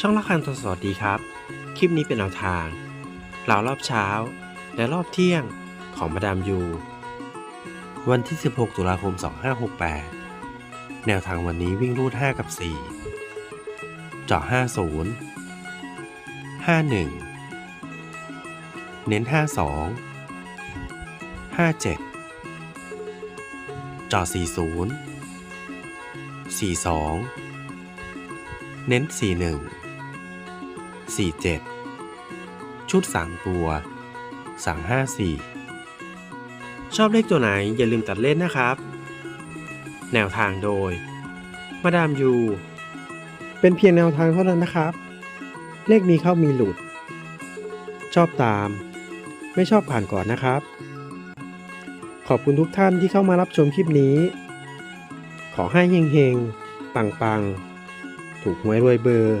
ช่องละคันสวัสดีครับ คลิปนี้เป็นแนวทางเหล่ารอบเช้า และรอบเที่ยงของมาดามยู วันที่ 16 ตุลาคม 2568 แนวทางวันนี้วิ่งรูด 5 กับ 4 เจาะ 50 51 เน้น 52 57เจาะ40 42 เน้น 41 47 ชุด 3 ตัว 354 ชอบเลขตัวไหนอย่าลืมตัดเล่นนะครับ แนวทางโดย มาดามยู เป็นเพียงแนวทางเท่านั้นนะครับ เลขมีเข้ามีหลุด ชอบตาม ไม่ชอบผ่านก่อนนะครับ ขอบคุณทุกท่านที่เข้ามารับชมคลิปนี้ ขอให้เฮงๆ ปังๆ ถูกหวยรวยเบอร์